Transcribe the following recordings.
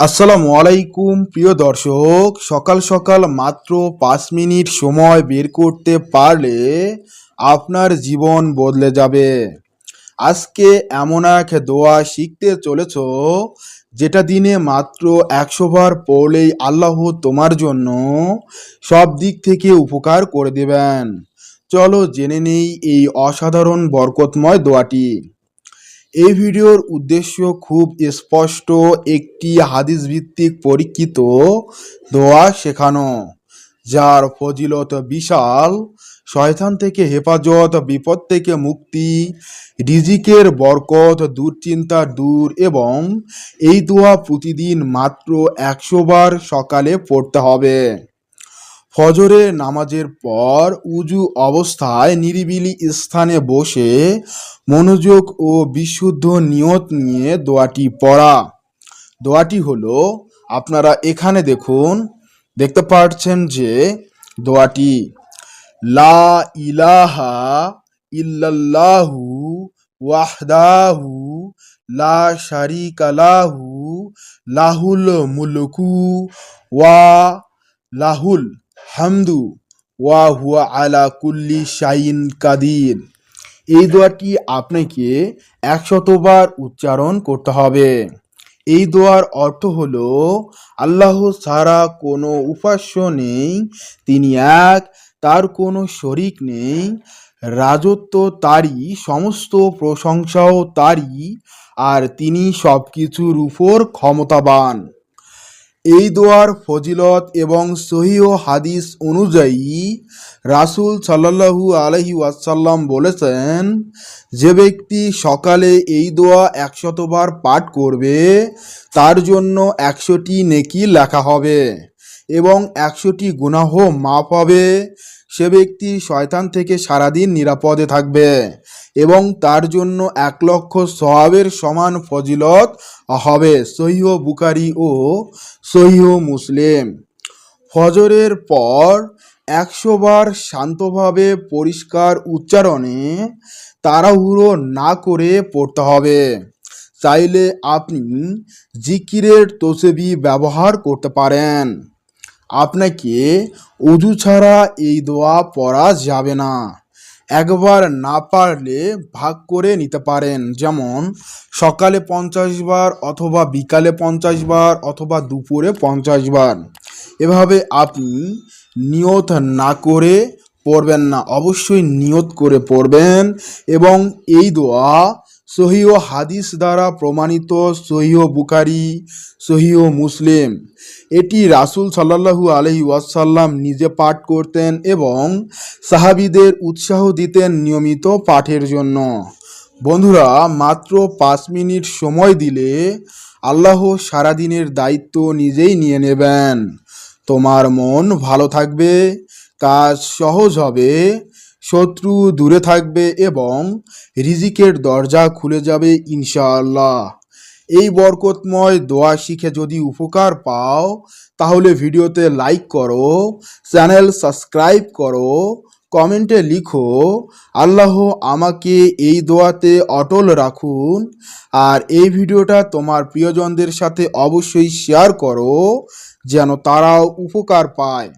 আসসালামু আলাইকুম, প্রিয় দর্শক। সকাল সকাল মাত্র পাঁচ মিনিট সময় বের করতে পারলে আপনার জীবন বদলে যাবে। আজকে এমন এক দোয়া শিখতে চলেছ, যেটা দিনে মাত্র একশো বার পড়লেই আল্লাহ তোমার জন্য সব দিক থেকে উপকার করে দেবেন। চলো জেনে নেই এই অসাধারণ বরকতময় দোয়াটি। এই ভিডিওর উদ্দেশ্য খুব স্পষ্ট, একটি হাদিস ভিত্তিক পরীক্ষিত দোয়া শেখানো, যার ফজিলত বিশাল। শয়তান থেকে হেফাজত, বিপদ থেকে মুক্তি, রিজিকের বরকত, দুশ্চিন্তা দূর এবং এই দোয়া প্রতিদিন মাত্র একশো বার সকালে পড়তে হবে। ফজরে নামাজের পর উজু অবস্থায় নিরিবিলি স্থানে বসে মনোযোগ ও বিশুদ্ধ নিয়ত নিয়ে দোয়াটি পড়া। দোয়াটি হলো, আপনারা এখানে দেখুন, দেখতে পাচ্ছেন যে দোয়াটি, লা ইলাহা ইল্লাল্লাহু ওয়াহদাহু লা শারিকা লাহু, লাহুল মুলকু ওয়া লাহুল হামদু ওয়া হুয়া আলা কুল্লি শাইন কাদির। এই দোয়াটি আপনাকে একশতবার উচ্চারণ করতে হবে। এই দোয়ার অর্থ হলো, আল্লাহ ছাড়া কোনো উপাস্য নেই, তিনি এক, তার কোনো শরিক নেই, রাজত্ব তারই, সমস্ত প্রশংসাও তারই, আর তিনি সব কিছুর উপর ক্ষমতাবান। এই দোয়ার ফজিলত এবং সহিহ হাদিস অনুযায়ী রাসুল সাল্লাহু আলহি ওয়াসাল্লাম বলেছেন, যে ব্যক্তি সকালে এই দোয়া একশতবার পাঠ করবে, তার জন্য একশোটি নেকি লেখা হবে এবং একশোটি গুনাহ মাফ হবে। সে ব্যক্তি শয়তান থেকে সারাদিন নিরাপদে থাকবে এবং তার জন্য এক লক্ষ সওয়াবের সমান ফজিলত হবে সহিহ বুকারি ও সহিহ মুসলিম। ফজরের পর একশো বার শান্তভাবে পরিষ্কার উচ্চারণে তাড়াহুড়ো না করে পড়তে হবে। চাইলে আপনি জিকিরের তোসেবি ব্যবহার করতে পারেন। আপনাকে অজু ছাড়া এই দোয়া পড়া যাবে না। একবার না পারলে ভাগ করে নিতে পারেন। যেমন, সকালে পঞ্চাশ বার অথবা বিকালে পঞ্চাশ বার অথবা দুপুরে পঞ্চাশ বার। এভাবে আপনি নিয়ত না করে পড়বেন না। অবশ্যই নিয়ত করে পড়বেন এবং এই দোয়া সহিহ হাদিস দ্বারা প্রমাণিত সহিহ বুখারি, সহিহ মুসলিম। এটি রাসূল সাল্লাল্লাহু আলহি ওয়াসাল্লাম নিজে পাঠ করতেন এবং সাহাবিদের উৎসাহ দিতেন নিয়মিত পাঠের জন্য। বন্ধুরা, মাত্র পাঁচ মিনিট সময় দিলে আল্লাহ সারাদিনের দায়িত্ব নিজেই নিয়ে নেবেন। তোমার মন ভালো থাকবে, কাজ সহজ হবে শত্রু দূরে থাকবে এবং রিজিকের দরজা খুলে যাবে, ইনশাআল্লাহ। এই বরকতময় দোয়া শিখে যদি উপকার পাও, তাহলে ভিডিওতে লাইক করো, চ্যানেল সাবস্ক্রাইব করো, কমেন্টে লিখো, আল্লাহ আমাকে এই দোয়াতে অটল রাখুন। আর এই ভিডিওটা তোমার প্রিয়জনদের সাথে অবশ্যই শেয়ার করো, যেন তারাও উপকার পায়।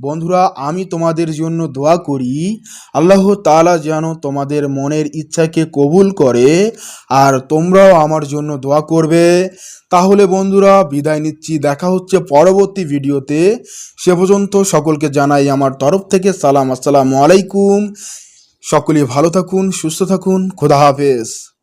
বন্ধুরা, আমি তোমাদের জন্য দোয়া করি, আল্লাহ তালা যেন তোমাদের মনের ইচ্ছাকে কবুল করে, আর তোমরাও আমার জন্য দোয়া করবে। তাহলে বন্ধুরা, বিদায় নিচ্ছি। দেখা হচ্ছে পরবর্তী ভিডিওতে। সে পর্যন্ত সকলকে জানাই আমার তরফ থেকে সালাম। আসসালামু আলাইকুম। সকলে ভালো থাকুন, সুস্থ থাকুন। খোদা হাফেজ।